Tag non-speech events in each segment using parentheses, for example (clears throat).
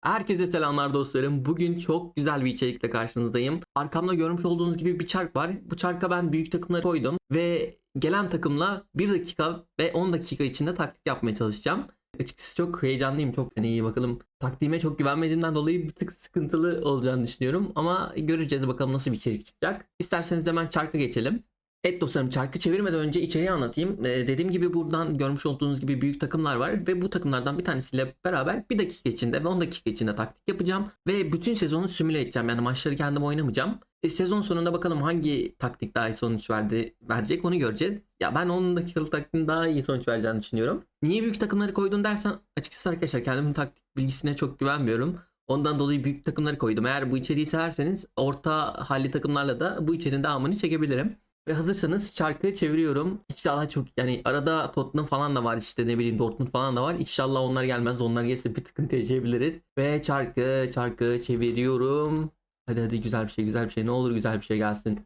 Herkese selamlar dostlarım. Bugün çok güzel bir içerikle karşınızdayım. Arkamda görmüş olduğunuz gibi bir çark var. Bu çarka ben büyük takımları koydum ve gelen takımla 1 dakika ve 10 dakika içinde taktik yapmaya çalışacağım. Açıkçası çok heyecanlıyım. Çok hani iyi bakalım. Taktiğime çok güvenmediğimden dolayı bir tık sıkıntılı olacağını düşünüyorum. Ama göreceğiz bakalım nasıl bir içerik çıkacak. İsterseniz hemen çarka geçelim. Evet dostlarım çarkı çevirmeden önce içeriği anlatayım. Ee, dediğim gibi buradan görmüş olduğunuz gibi büyük takımlar var ve bu takımlardan bir tanesiyle beraber 1 dakika içinde ve 10 dakika içinde taktik yapacağım ve bütün sezonu simüle edeceğim. Yani maçları kendim oynamayacağım. E, sezon sonunda bakalım hangi taktik daha iyi sonuç verdi verecek onu göreceğiz. Ya ben 10 dakikalık taktiğin daha iyi sonuç vereceğini düşünüyorum. Niye büyük takımları koydun dersen açıkçası arkadaşlar kendimin taktik bilgisine çok güvenmiyorum. Ondan dolayı büyük takımları koydum. Eğer bu içeriği severseniz orta halli takımlarla da bu içeriğin devamını çekebilirim. Ve hazırsanız çarkı çeviriyorum. İnşallah çok yani arada Tottenham falan da var işte ne bileyim Dortmund falan da var. İnşallah onlar gelmez. Onlar gelirse bir tıkıntı yaşayabiliriz. Ve çarkı çarkı çeviriyorum. Hadi hadi güzel bir şey güzel bir şey. Ne olur güzel bir şey gelsin.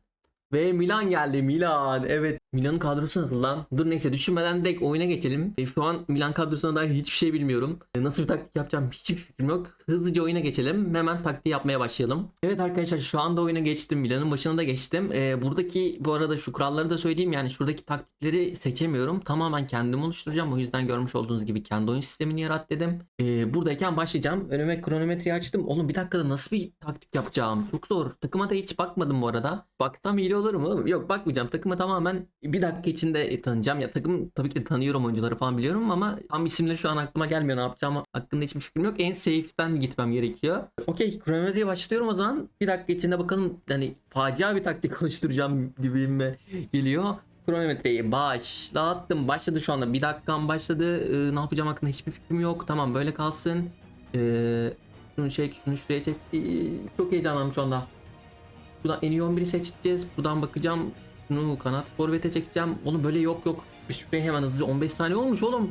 Ve Milan geldi Milan. Evet. Milan'ın kadrosu nasıl lan? Dur neyse düşünmeden direkt oyuna geçelim. E, şu an Milan kadrosuna dair hiçbir şey bilmiyorum. E, nasıl bir taktik yapacağım hiçbir fikrim yok. Hızlıca oyuna geçelim. Hemen taktiği yapmaya başlayalım. Evet arkadaşlar şu anda oyuna geçtim. Milan'ın başına da geçtim. E, buradaki bu arada şu kuralları da söyleyeyim. Yani şuradaki taktikleri seçemiyorum. Tamamen kendim oluşturacağım. O yüzden görmüş olduğunuz gibi kendi oyun sistemini yarat dedim. E, buradayken başlayacağım. Önüme kronometreyi açtım. Oğlum bir dakikada nasıl bir taktik yapacağım? Çok zor. Takıma da hiç bakmadım bu arada. Baksam iyi olur mu? Yok bakmayacağım. Takıma tamamen bir dakika içinde tanıyacağım. Ya takım tabii ki tanıyorum oyuncuları falan biliyorum ama tam isimleri şu an aklıma gelmiyor. Ne yapacağım hakkında hiçbir fikrim yok. En safe'den gitmem gerekiyor. Okey kronometreye başlıyorum o zaman. Bir dakika içinde bakalım hani facia bir taktik (laughs) oluşturacağım gibime geliyor. Kronometreyi başlattım. Başladı şu anda. Bir dakikam başladı. Ee, ne yapacağım hakkında hiçbir fikrim yok. Tamam böyle kalsın. Ee, şunu çek, şunu şuraya çek. Ee, çok heyecanlandım şu anda. Buradan en iyi 11'i seçeceğiz. Buradan bakacağım. Şunu kanat forvete çekeceğim. Oğlum böyle yok yok. Şuraya hemen hızlı 15 saniye olmuş oğlum.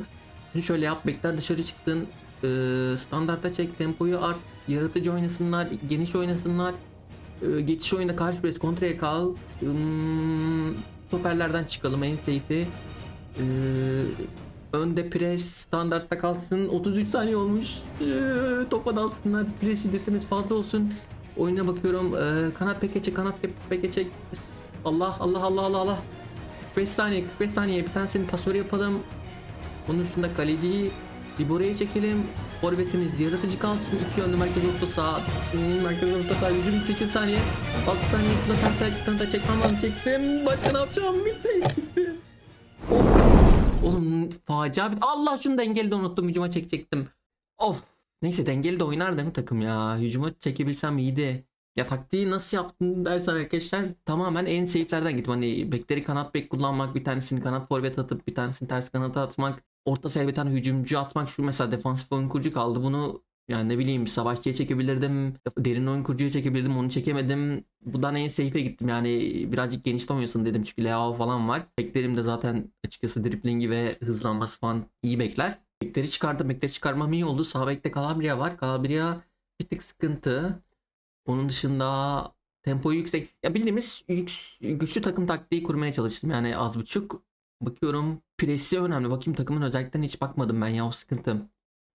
Şunu şöyle yap. Bekler dışarı çıktın. Ee, standarta çek. Tempoyu art. Yaratıcı oynasınlar. Geniş oynasınlar. Ee, geçiş oyunda karşı pres kontraya kal. Stoperlerden çıkalım en safe'i. Ee, önde pres standartta kalsın. 33 saniye olmuş. Ee, topa dalsınlar. Pres şiddetimiz fazla olsun. Oyuna bakıyorum. Ee, kanat peke çek, kanat peke çek. Allah Allah Allah Allah Allah. 45 saniye 45 saniye bir tanesini pasör yapalım. Bunun üstünde kaleciyi bir buraya çekelim. Forvetimiz yaratıcı kalsın. İki yönlü merkez orta. Hmm, Merkez orta saha 108 saniye. 6 saniye şurada ters ayaktan da çekmem lazım. Çektim. Başka ne yapacağım? Bitti. Bitti. Oğlum facia bir... Allah şunu dengeli de unuttum. Hücuma çekecektim. Of. Neyse dengeli de oynar değil mi takım ya? Hücuma çekebilsem iyiydi. Ya taktiği nasıl yaptın dersen arkadaşlar tamamen en safe'lerden gittim. Hani bekleri kanat bek kullanmak, bir tanesini kanat forvet atıp bir tanesini ters kanata atmak, orta sahaya bir tane hücumcu atmak. Şu mesela defansif oyun kurucu kaldı. Bunu yani ne bileyim savaşçıya çekebilirdim. Derin oyun kurucuya çekebilirdim. Onu çekemedim. Buradan en safe'e gittim. Yani birazcık genişten oynasın dedim. Çünkü Leao falan var. Beklerim de zaten açıkçası driplingi ve hızlanması falan iyi bekler. Bekleri çıkardım. Bekleri çıkarmam iyi oldu. Sağ bekte Calabria var. Calabria bir tık sıkıntı. Onun dışında tempo yüksek. Ya bildiğimiz güçlü takım taktiği kurmaya çalıştım. Yani az buçuk. Bakıyorum presi önemli. Bakayım takımın özelliklerine hiç bakmadım ben ya o sıkıntı.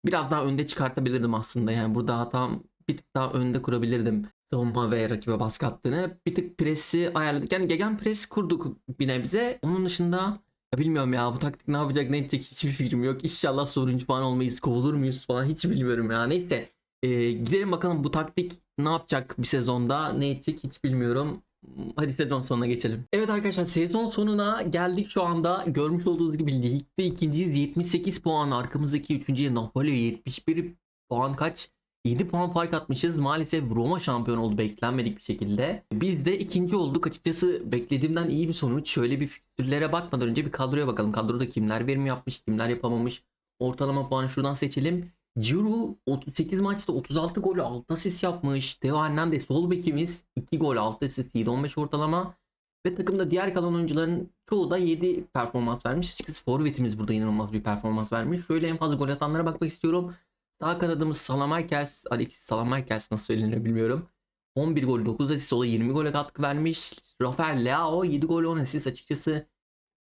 Biraz daha önde çıkartabilirdim aslında. Yani burada hatam bir tık daha önde kurabilirdim. Savunma ve rakibe baskı attığını. Bir tık presi ayarladık. Yani gegen pres kurduk bir nebze. Onun dışında bilmiyorum ya bu taktik ne yapacak ne edecek hiçbir fikrim yok. İnşallah soruncu falan olmayız. Kovulur muyuz falan hiç bilmiyorum ya. Neyse. Ee, gidelim bakalım bu taktik ne yapacak bir sezonda ne edecek hiç bilmiyorum. Hadi sezon sonuna geçelim. Evet arkadaşlar sezon sonuna geldik şu anda. Görmüş olduğunuz gibi ligde ikinciyiz 78 puan. Arkamızdaki üçüncüye Napoli 71 puan kaç? 7 puan fark atmışız. Maalesef Roma şampiyon oldu beklenmedik bir şekilde. Biz de ikinci olduk. Açıkçası beklediğimden iyi bir sonuç. Şöyle bir fikstürlere bakmadan önce bir kadroya bakalım. Kadroda kimler verim yapmış, kimler yapamamış. Ortalama puanı şuradan seçelim. Ciro 38 maçta 36 gol 6 asist yapmış. Theo Hernandez sol bekimiz 2 gol 6 asist 7-15 ortalama. Ve takımda diğer kalan oyuncuların çoğu da 7 performans vermiş. Açıkçası forvetimiz burada inanılmaz bir performans vermiş. Şöyle en fazla gol atanlara bakmak istiyorum. Sağ kanadımız Salamakers, Alexis Salamakers nasıl söylenir bilmiyorum. 11 gol 9 asist o da 20 gole katkı vermiş. Rafael Leao 7 gol 10 asist açıkçası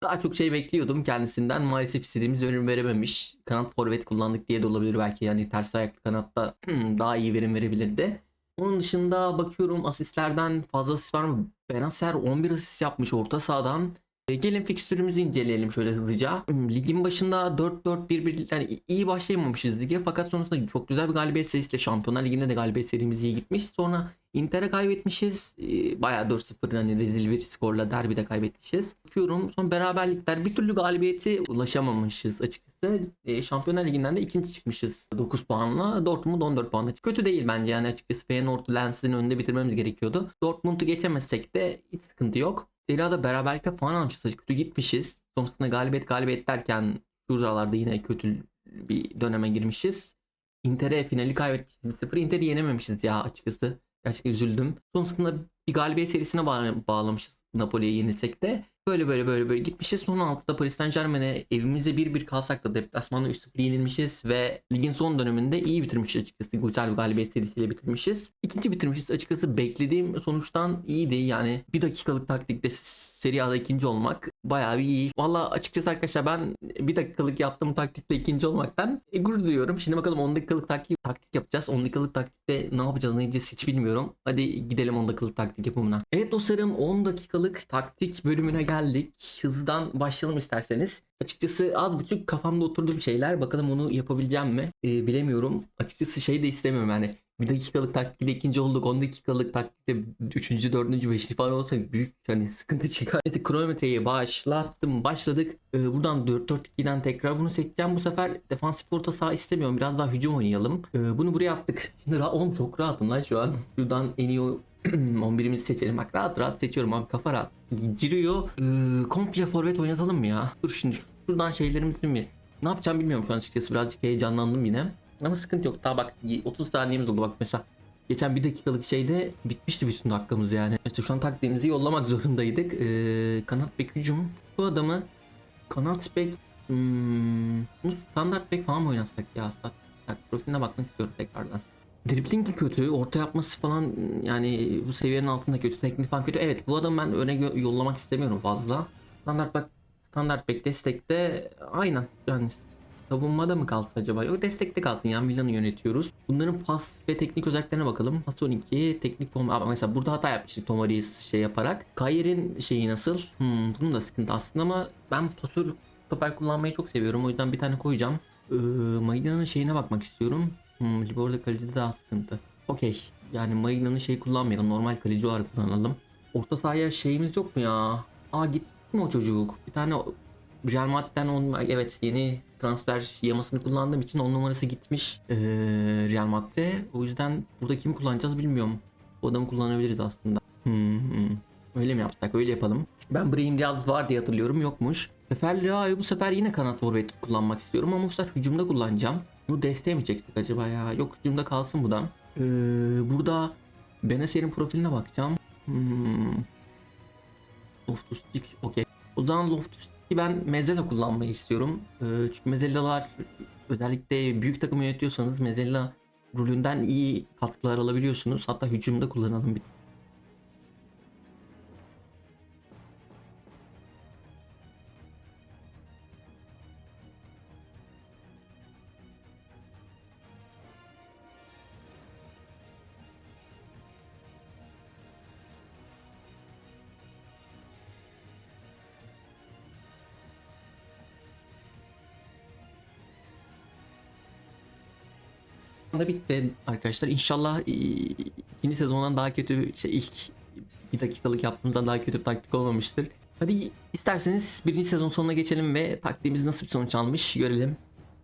Daha çok şey bekliyordum kendisinden. Maalesef istediğimiz verim verememiş. Kanat forvet kullandık diye de olabilir belki. Yani ters ayaklı kanatta (clears throat) daha iyi verim verebilirdi. Onun dışında bakıyorum asistlerden fazla asist var mı? Benacer 11 asist yapmış orta sahadan. E, Gelin fikstürümüzü inceleyelim şöyle hızlıca. Hmm, Ligin başında 4-4-1-1 yani iyi başlayamamışız lige fakat sonrasında çok güzel bir galibiyet serisiyle Şampiyonlar Ligi'nde de galibiyet serimiz iyi gitmiş. Sonra Inter'e kaybetmişiz. E, Bayağı 4-0 hani rezil bir skorla derbide kaybetmişiz. Bakıyorum son beraberlikler bir türlü galibiyeti ulaşamamışız açıkçası. E, Şampiyonlar Ligi'nden de ikinci çıkmışız 9 puanla. Dortmund 14 puanla. Kötü değil bence yani açıkçası Feyenoord Lens'in önünde bitirmemiz gerekiyordu. Dortmund'u geçemezsek de hiç sıkıntı yok. Serie A'da beraberlikte puan almışız. Kötü gitmişiz. Sonrasında galibiyet galibiyet derken şuralarda yine kötü bir döneme girmişiz. Inter'e finali kaybetmişiz. 1-0 Inter'i yenememişiz ya açıkçası. Gerçekten üzüldüm. Sonrasında bir galibiyet serisine bağ- bağlamışız Napoli'ye yenilsek de. Böyle böyle böyle böyle gitmişiz. Son 6'da Paris Saint Germain'e evimizde 1-1 kalsak da deplasmanda 3-0 yenilmişiz ve ligin son döneminde iyi bitirmişiz açıkçası. Güzel bir galibiyet serisiyle bitirmişiz. İkinci bitirmişiz açıkçası beklediğim sonuçtan iyiydi. Yani bir dakikalık taktikte Serie A'da ikinci olmak bayağı iyi. Valla açıkçası arkadaşlar ben bir dakikalık yaptığım taktikte ikinci olmaktan e, gurur duyuyorum. Şimdi bakalım 10 dakikalık taktik, taktik yapacağız. 10 dakikalık taktikte ne yapacağız ne edeceğiz hiç bilmiyorum. Hadi gidelim 10 dakikalık taktik yapımına. Evet dostlarım 10 dakikalık taktik bölümüne geldik. Hızdan başlayalım isterseniz. Açıkçası az buçuk kafamda oturdu bir şeyler. Bakalım onu yapabileceğim mi? E, bilemiyorum. Açıkçası şey de istemiyorum yani. Bir dakikalık taktikte ikinci olduk. 10 dakikalık taktikte üçüncü, dördüncü, beşinci falan olsak büyük hani sıkıntı çıkar. Neyse kronometreyi başlattım. Başladık. Ee, buradan 4-4-2'den tekrar bunu seçeceğim. Bu sefer defansif orta saha istemiyorum. Biraz daha hücum oynayalım. Ee, bunu buraya attık. Şimdi ra- oğlum çok rahatım lan şu an. Şuradan en iyi o- (clears throat) 11'imizi seçelim. Bak rahat rahat seçiyorum abi kafa rahat. Giriyor. Ee, komple forvet oynatalım mı ya? Dur şimdi şuradan şeylerimizi mi? Ne yapacağım bilmiyorum şu an açıkçası. Birazcık heyecanlandım yine. Ama sıkıntı yok. Daha bak 30 saniyemiz oldu bak mesela. Geçen bir dakikalık şeyde bitmişti bütün dakikamız yani. Mesela şu an taktiğimizi yollamak (laughs) zorundaydık. Ee, kanat bek hücum. Bu adamı kanat bek hmm, standart bek falan mı oynasak ya? Stat, tak, profiline bakmak istiyorum tekrardan. Dribbling kötü, orta yapması falan yani bu seviyenin altında kötü, teknik falan kötü. Evet bu adamı ben öne yollamak istemiyorum fazla. Standart bek, standart bek destekte aynen yani Savunmada mı kalsın acaba? Yok destekte kalsın ya Milan'ı yönetiyoruz. Bunların pas ve teknik özelliklerine bakalım. Pas 12, teknik form. Aa, mesela burada hata yapmıştık Tomari'yi şey yaparak. Kayer'in şeyi nasıl? Hmm, bunun da sıkıntı aslında ama ben pasör stoper kullanmayı çok seviyorum. O yüzden bir tane koyacağım. Ee, Maida'nın şeyine bakmak istiyorum. Hmm, Libor'da kalecide daha sıkıntı. Okey. Yani Maida'nın şey kullanmayalım. Normal kaleci olarak kullanalım. Orta sahaya şeyimiz yok mu ya? Aa gitti mi o çocuk? Bir tane Real Madrid'den on, evet yeni transfer yamasını kullandığım için 10 numarası gitmiş ee, Real Madrid'e. O yüzden burada kimi kullanacağız bilmiyorum. Bu adamı kullanabiliriz aslında. Hmm. Öyle mi yapsak? Öyle yapalım. Ben Brahim Diaz var diye hatırlıyorum. Yokmuş. Sefer Leao'yu bu sefer yine kanat forvet kullanmak istiyorum ama bu sefer hücumda kullanacağım. Bu desteğe mi çeksek acaba ya? Yok hücumda kalsın bu da. Ee, burada Benacer'in profiline bakacağım. Hmm. Loftus-Cheek okey. O zaman Loftus ki ben Mezella kullanmayı istiyorum. Ee, çünkü Mezella'lar özellikle büyük takım yönetiyorsanız Mezella rolünden iyi katkılar alabiliyorsunuz. Hatta hücumda kullanalım bir. Da bitti arkadaşlar. İnşallah e, ikinci sezondan daha kötü işte ilk bir dakikalık yaptığımızdan daha kötü bir taktik olmamıştır. Hadi isterseniz birinci sezon sonuna geçelim ve taktiğimiz nasıl bir sonuç almış görelim.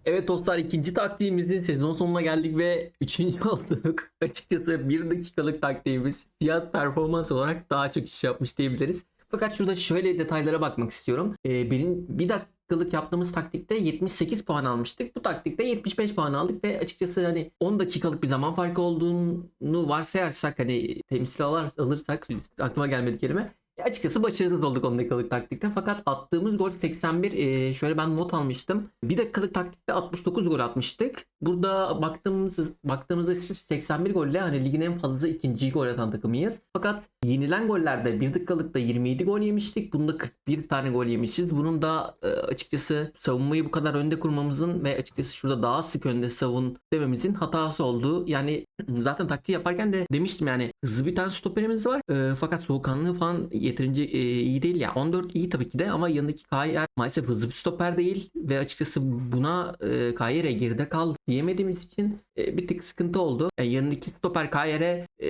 Evet dostlar ikinci taktiğimizin sezon sonuna geldik ve üçüncü (laughs) olduk. Açıkçası bir dakikalık taktiğimiz fiyat performans olarak daha çok iş yapmış diyebiliriz. Fakat şurada şöyle detaylara bakmak istiyorum. Ee, benim bir dakikalık yaptığımız taktikte 78 puan almıştık. Bu taktikte 75 puan aldık ve açıkçası hani 10 dakikalık bir zaman farkı olduğunu varsayarsak hani temsil alır, alırsak aklıma gelmedi kelime. Açıkçası başarısız olduk 10 dakikalık taktikte. Fakat attığımız gol 81. Ee, şöyle ben not almıştım. 1 dakikalık taktikte 69 gol atmıştık. Burada baktığımız baktığımızda 81 golle hani ligin en fazla ikinci gol atan takımıyız. Fakat yenilen gollerde 1 dakikalıkta 27 gol yemiştik. Bunda 41 tane gol yemişiz. Bunun da e, açıkçası savunmayı bu kadar önde kurmamızın ve açıkçası şurada daha sık önde savun dememizin hatası oldu. Yani zaten taktiği yaparken de demiştim yani hızlı bir tane stoperimiz var. E, fakat soğukkanlığı falan yeterince e, iyi değil ya. 14 iyi tabii ki de ama yanındaki KYR maalesef hızlı bir stoper değil ve açıkçası buna e, KYR geride kaldı diyemediğimiz için e, bir tık sıkıntı oldu. Yani yanındaki stoper KYR e,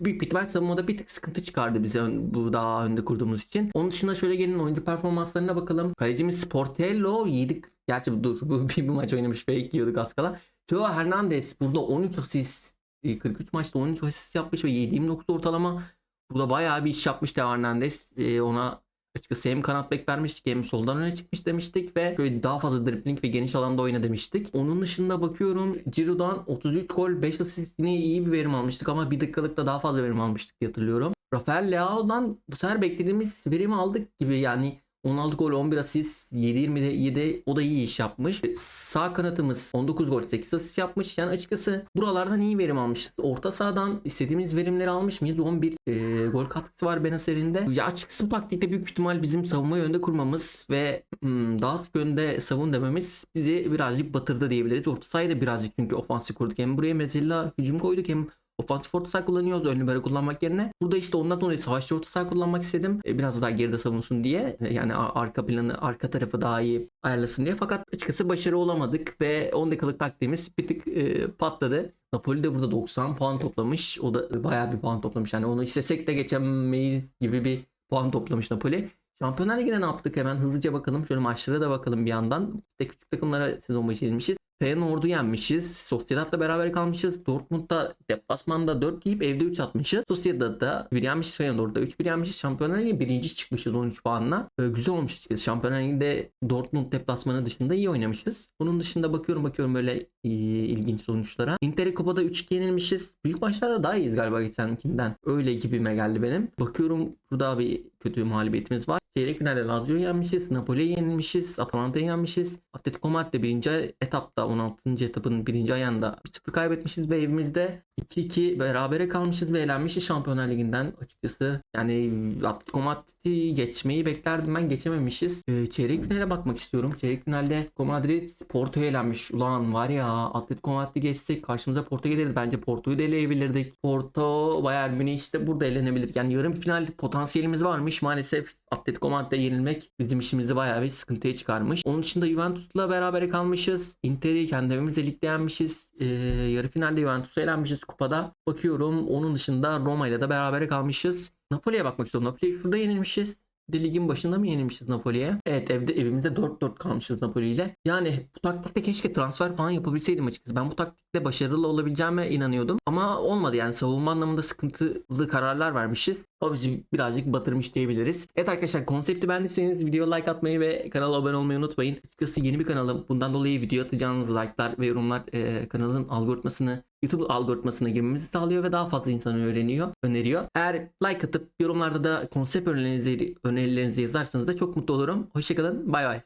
büyük bir ihtimal savunmada bir tık sıkıntı çıkardı bize ön- bu daha önde kurduğumuz için. Onun dışında şöyle gelin oyuncu performanslarına bakalım. Kalecimiz Sportello yedik. Gerçi dur bu (laughs) bir, bir maç oynamış fake yiyorduk az kala. Teo Hernandez burada 13 asist e, 43 maçta 13 asist yapmış ve 7.29 ortalama. Burada bayağı bir iş yapmış Teo Hernandez. E, ona açıkçası hem kanat bek vermiştik hem soldan öne çıkmış demiştik ve böyle daha fazla dribbling ve geniş alanda oyna demiştik. Onun dışında bakıyorum Ciro'dan 33 gol 5 asist yine iyi bir verim almıştık ama bir dakikalıkta daha fazla verim almıştık hatırlıyorum. Rafael Leao'dan bu sefer beklediğimiz verimi aldık gibi yani 16 gol 11 asist 7-27 o da iyi iş yapmış. Sağ kanatımız 19 gol 8 asist yapmış. Yani açıkçası buralardan iyi verim almışız. Orta sahadan istediğimiz verimleri almış mıyız? 11 e, gol katkısı var Benacer'in Ya açıkçası bu taktikte büyük ihtimal bizim savunmayı önde kurmamız ve hmm, daha sık önde savun dememiz bizi birazcık batırdı diyebiliriz. Orta sahayı da birazcık çünkü ofansif kurduk. Hem buraya Mezilla hücum koyduk hem Ofansif orta saha kullanıyoruz ön libero kullanmak yerine. Burada işte ondan dolayı savaşçı orta saha kullanmak istedim. E, Biraz daha geride savunsun diye. E, Yani arka planı, arka tarafı daha iyi ayarlasın diye. Fakat açıkçası başarı olamadık ve 10 dakikalık taktiğimiz bir tık e, patladı. Napoli de burada 90 puan toplamış. O da bayağı bir puan toplamış. Yani onu istesek de geçemeyiz gibi bir puan toplamış Napoli. Şampiyonlar Ligi'nde ne yaptık hemen hızlıca bakalım. Şöyle maçlara da bakalım bir yandan. İşte küçük takımlara sezon başı yenilmişiz. Feyenoord'u yenmişiz. Sociedad'la beraber kalmışız. Dortmund'da deplasmanda 4 yiyip evde 3 atmışız. Sociedad'da 1 yenmişiz. Feyenoord'da 3-1 yenmişiz. Şampiyonlar Ligi birinci çıkmışız 13 puanla. Ee, güzel olmuş açıkçası. Şampiyonlar Ligi'nde Dortmund deplasmanı dışında iyi oynamışız. Bunun dışında bakıyorum bakıyorum böyle e, ilginç sonuçlara. Inter'e Kupa'da 3-2 yenilmişiz. Büyük maçlarda daha iyiyiz galiba geçenkinden. Öyle gibime geldi benim. Bakıyorum burada bir kötü mağlubiyetimiz var. Çeyrek finalde Lazio'yu yenmişiz. Napoli'yi yenilmişiz. Atalanta'yı yenmişiz. Atletico Madrid birinci etapta 16. etapın birinci ayağında 1-0 kaybetmişiz ve evimizde 2-2 berabere kalmışız ve elenmişiz Şampiyonlar Ligi'nden açıkçası. Yani Atletico Madrid'i geçmeyi beklerdim ben geçememişiz. Ee, çeyrek finale bakmak istiyorum. Çeyrek finalde Atletico Madrid Porto'ya elenmiş. Ulan var ya Atletico Madrid'i geçsek karşımıza Porto gelirdi. Bence Porto'yu da eleyebilirdik. Porto Bayern Münih işte burada elenebilir. Yani yarım final potansiyelimiz varmış. Maalesef Atletico Madrid'e yenilmek bizim işimizi bayağı bir sıkıntıya çıkarmış. Onun dışında Juventus'la beraber kalmışız. Inter'i kendi evimizde ligde yenmişiz. Ee, yarı finalde Juventus'a elenmişiz kupada. Bakıyorum onun dışında Roma ile de beraber kalmışız. Napoli'ye bakmak istiyorum. Napoli'ye şurada yenilmişiz. De ligin başında mı yenilmişiz Napoli'ye? Evet evde evimizde 4-4 kalmışız Napoli ile. Yani bu taktikte keşke transfer falan yapabilseydim açıkçası. Ben bu taktikte başarılı olabileceğime inanıyordum. Ama olmadı yani savunma anlamında sıkıntılı kararlar vermişiz. O bizi birazcık batırmış diyebiliriz. Evet arkadaşlar konsepti beğendiyseniz videoya like atmayı ve kanala abone olmayı unutmayın. Açıkçası yeni bir kanalım. Bundan dolayı video atacağınız like'lar ve yorumlar e, kanalın algoritmasını YouTube algoritmasına girmemizi sağlıyor ve daha fazla insan öğreniyor, öneriyor. Eğer like atıp yorumlarda da konsept önerilerinizi, önerilerinizi yazarsanız da çok mutlu olurum. Hoşçakalın. Bay bay.